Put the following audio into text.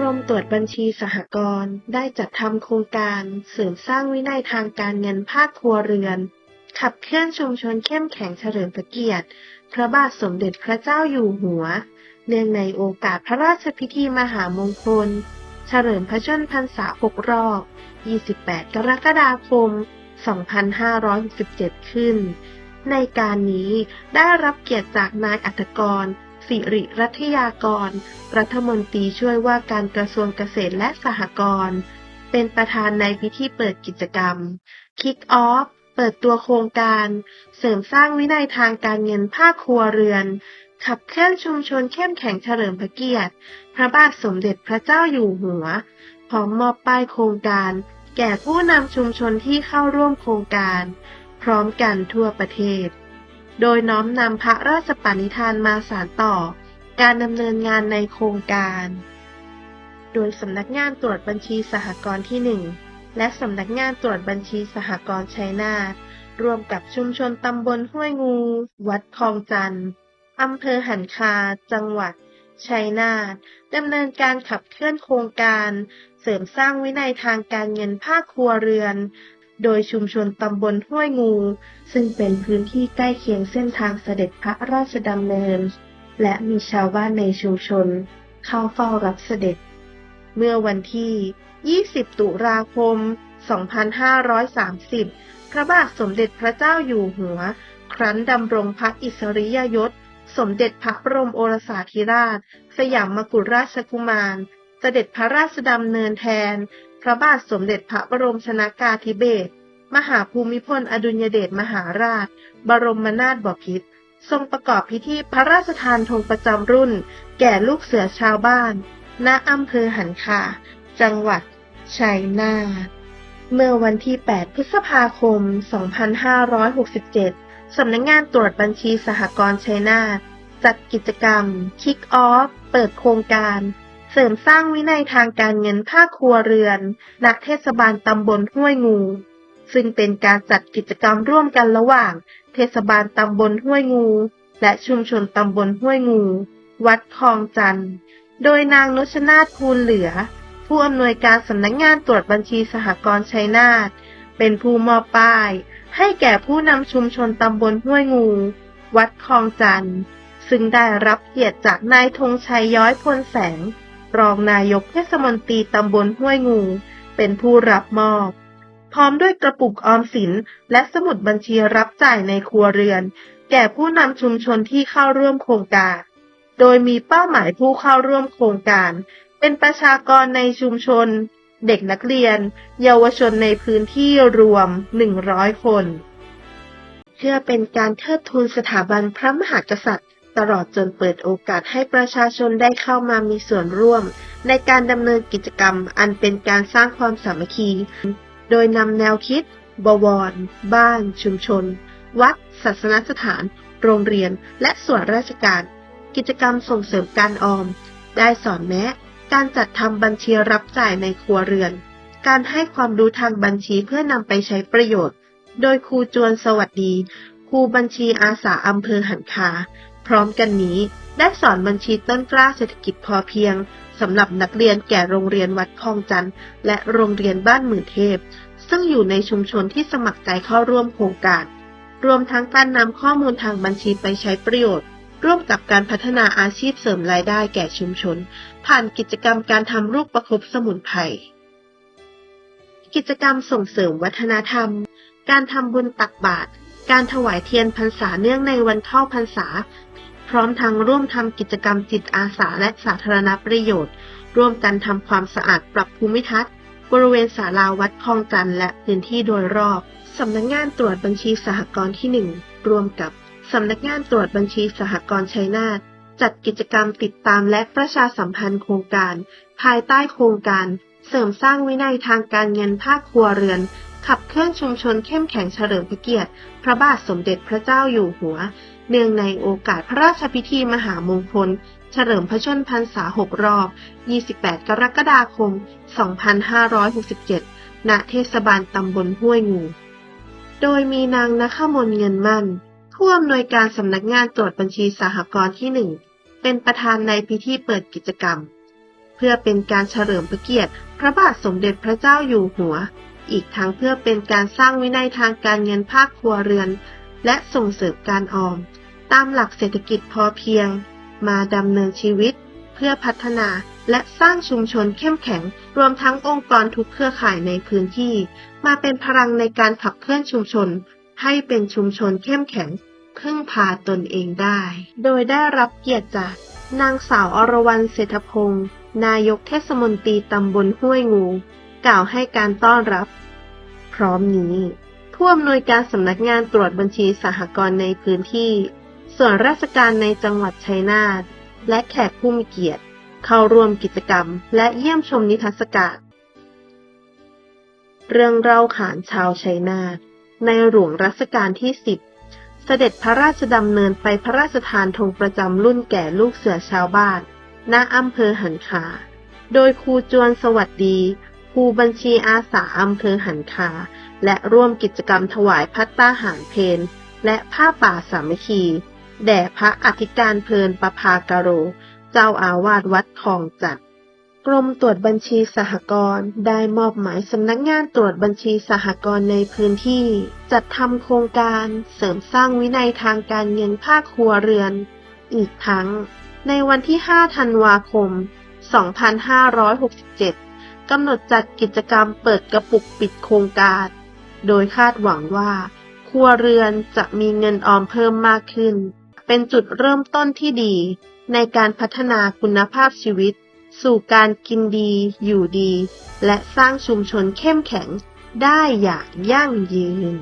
รมตรวจบัญชีสหกรณ์ได้จัดทำโครงการเสริมสร้างวินัยทางการเงินภาคครัวเรือน ขับเคลื่อนชุมชนเข้มแข็งเฉลิมพระเกียรติ พระบาทสมเด็จพระเจ้าอยู่หัว เนื่องในโอกาสพระราชพิธีมหามงคล เฉลิมพระชนมพรรษา6รอบ 28 กรกฎาคม 2567 ขึ้น ในการนี้ได้รับเกียรติจากนายอัตกร สิริรัตยากร รัฐมนตรีช่วยว่าการกระทรวงเกษตรและสหกรณ์ เป็นประธานในพิธีเปิดกิจกรรม Kick Off เปิดตัวโครงการ เสริมสร้างวินัยทางการเงินภาคครัวเรือน ขับเคลื่อนชุมชนเข้มแข็งเฉลิมพระเกียรติ พระบาทสมเด็จพระเจ้าอยู่หัว พร้อมมอบป้ายโครงการ แก่ผู้นำชุมชนที่เข้าร่วมโครงการ พร้อมกันทั่วประเทศ โดยน้อมนำพระราชปณิธานมาสานต่อ การดำเนินงานในโครงการ โดยสำนักงานตรวจบัญชีสหกรณ์ที่ 1 และสำนักงานตรวจบัญชีสหกรณ์ชัยนาทร่วมกับชุมชนตำบลห้วยงู วัดคลองจันทร์อำเภอหันคา จังหวัด ชัยนาทดำเนินการขับเคลื่อนโครงการ เสริมสร้างวินัยทางการเงินภาคครัวเรือน โดยชุมชนตำบลห้วยงู ซึ่งเป็นพื้นที่ใกล้เคียงเส้นทางเสด็จพระราชดำเนิน และมีชาวบ้านในชุมชน เข้าเฝ้ารับเสด็จ เมื่อวันที่ 20 ตุลาคม 2530 พระบาทสมเด็จพระเจ้าอยู่หัว ครั้นดำรงพระอิสริยยศ สมเด็จพระบรมโอรสาธิราช สยามกุฎราชกุมารเสด็จพระราชดำเนินแทน ระบาทสมเด็จพระบรมชนากาธิเบศรมหาภูมิพลอดุลยเดชมหาราช บรมนาถบพิตรทรงประกอบพิธีพระราชทานธงประจำรุ่น แก่ลูกเสือชาวบ้าน ณอำเภอหันคาจังหวัดชัยนาทเมื่อวันที่ 8 พฤษภาคม 2567 สำนักงงานตรวจบัญชีสหกรณ์ชัยนาทจัดกิจกรรม Kick Off เปิดโครงการ สริมสร้างวินัยทางการเงินภาคครัวเรือนณเทศบาลตำบลห้วยงู ซึ่งเป็นการจัดกิจกรรมร่วมกันระหว่าง เทศบาลตำบลห้วยงู และชุมชนตำบลห้วยงู วัดคลองจันทร์ โดยนางนุชนาถภูลเหลือ ผู้อำนวยการสำนักงงานตรวจบัญชีสหกรณ์ชัยนาทเป็นผู้มอบป้าย ให้แก่ผู้นำชุมชนตำบลห้วยงู วัดคลองจันทร์ซึ่งได้รับเกียรติจากนายธงชัยย้อยพลแสง รองนายกเทศมนตรีตำบลห้วยงู เป็นผู้รับมอบ พร้อมด้วยกระปุกออมสิน และสมุดบัญชีรับจ่ายในครัวเรือน แก่ผู้นำชุมชนที่เข้าร่วมโครงการ โดยมีเป้าหมายผู้เข้าร่วมโครงการ เป็นประชากรในชุมชน เด็กนักเรียน เยาวชนในพื้นที่รวม 100 คน เพื่อเป็นการเทิดทูนสถาบันพระมหากษัตริย์ ตลอดจนเปิดโอกาสให้ประชาชนได้เข้ามามีส่วนร่วม ในการดำเนินกิจกรรม อันเป็นการสร้างความสามัคคี โดยนำแนวคิด บวร บ้าน ชุมชน วัด ศาสนสถาน โรงเรียน และส่วนราชการ กิจกรรมส่งเสริมการออม ได้สอนแนะการจัดทำบัญชีรับจ่ายในครัวเรือน การให้ความรู้ทางบัญชีเพื่อนำไปใช้ประโยชน์ โดยครูจวนสวัสดี ครูบัญชีอาสาอำเภอหันคา พร้อมกันนี้ได้สอนบัญชีต้นกล้าเศรษฐกิจพอเพียงสำหรับนักเรียนแก่โรงเรียนวัดคลองจันทร์และโรงเรียนบ้านหมื่นเทพ ซึ่งอยู่ในชุมชนที่สมัครใจเข้าร่วมโครงการ รวมทั้งการนำข้อมูลทางบัญชีไปใช้ประโยชน์ ร่วมกับการพัฒนาอาชีพเสริมรายได้แก่ชุมชน ผ่านกิจกรรมการทำรูปประคบสมุนไพรกิจกรรมส่งเสริมวัฒนธรรม การทำบุญตักบาตรการถวายเทียนพรรษาเนื่องในวันเข้าพรรษา พร้อมทั้งร่วมทำกิจกรรมจิตอาสาและสาธารณประโยชน์ ร่วมกันทำความสะอาดปรับภูมิทัศน์ บริเวณศาลาวัดคลองจันทร์และพื้นที่โดยรอบสำนักงานตรวจบัญชีสหกรณ์ที่ 1 ร่วมกับสำนักงานตรวจบัญชีสหกรณ์ชัยนาทจัดกิจกรรมติดตามและประชาสัมพันธ์โครงการ ภายใต้โครงการ เสริมสร้างวินัยทางการเงินภาคครัวเรือน ขับเคลื่อนชุมชนเข้มแข็งเฉลิมพระเกียรติ พระบาทสมเด็จพระเจ้าอยู่หัว เนื่องในโอกาสพระราชพิธีมหามงคล เฉลิมพระชนพรรษา 6 รอบ 28 กรกฎาคม 2567 ณ เทศบาลตำบลห้วยงู โดยมีนางนคมนเงินมั่น ผู้อำนวยการสำนักงานตรวจบัญชีสหกรณ์ที่ 1 เป็นประธานในพิธีเปิดกิจกรรม เพื่อเป็นการเฉลิมพระเกียรติ พระบาทสมเด็จพระเจ้าอยู่หัว อีกทั้งเพื่อเป็นการสร้างวินัยทางการเงินภาคครัวเรือน และส่งเสริมการออม ตามหลักเศรษฐกิจพอเพียง มาดำเนินชีวิต เพื่อพัฒนาและสร้างชุมชนเข้มแข็ง รวมทั้งองค์กรทุกเครือข่ายในพื้นที่ มาเป็นพลังในการขับเคลื่อนชุมชน ให้เป็นชุมชนเข้มแข็งพึ่งพาตนเองได้ โดยได้รับเกียรติจาก นางสาวอรวรรณเศรษฐพงศ์นายกเทศมนตรีตำบลห้วยงู กล่าวให้การต้อนรับ พร้อมนี้ ผู้อำนวยการสำนักงานตรวจบัญชีสหกรณ์ในพื้นที่ ส่วนราชการในจังหวัดชัยนาท และแขกผู้มีเกียรติ เข้าร่วมกิจกรรม และเยี่ยมชมนิทรรศการเรื่องเล่าขานชาวชัยนาท ในหลวงรัชกาลที่ 10 เสด็จพระราชดำเนินไปพระราชทานธงประจำรุ่นแก่ลูกเสือชาวบ้าน ณ อำเภอหันคา โดยครูจวนสวัสดี ครูบัญชีอาสาอำเภอหันคา และร่วมกิจกรรมถวายพัตตาหารเพนและผ้าป่าสามัคคี แด่พระอธิการเพลินประภากโร เจ้าอาวาสวัดคลองจัดกรมตรวจบัญชีสหกรณ์ได้มอบหมายสำนักงานตรวจบัญชีสหกรณ์ในพื้นที่ จัดทำโครงการเสริมสร้างวินัยทางการเงินภาคครัวเรือน อีกทั้ง ในวันที่ 5 ธันวาคม 2567 กำหนดจัดกิจกรรมเปิดกระปุกปิดโครงการ โดยคาดหวังว่า ครัวเรือนจะมีเงินออมเพิ่มมากขึ้น เป็นจุดเริ่มต้นที่ดี ในการพัฒนาคุณภาพชีวิต สู่การกินดี อยู่ดี และสร้างชุมชนเข้มแข็งได้อย่างยั่งยืน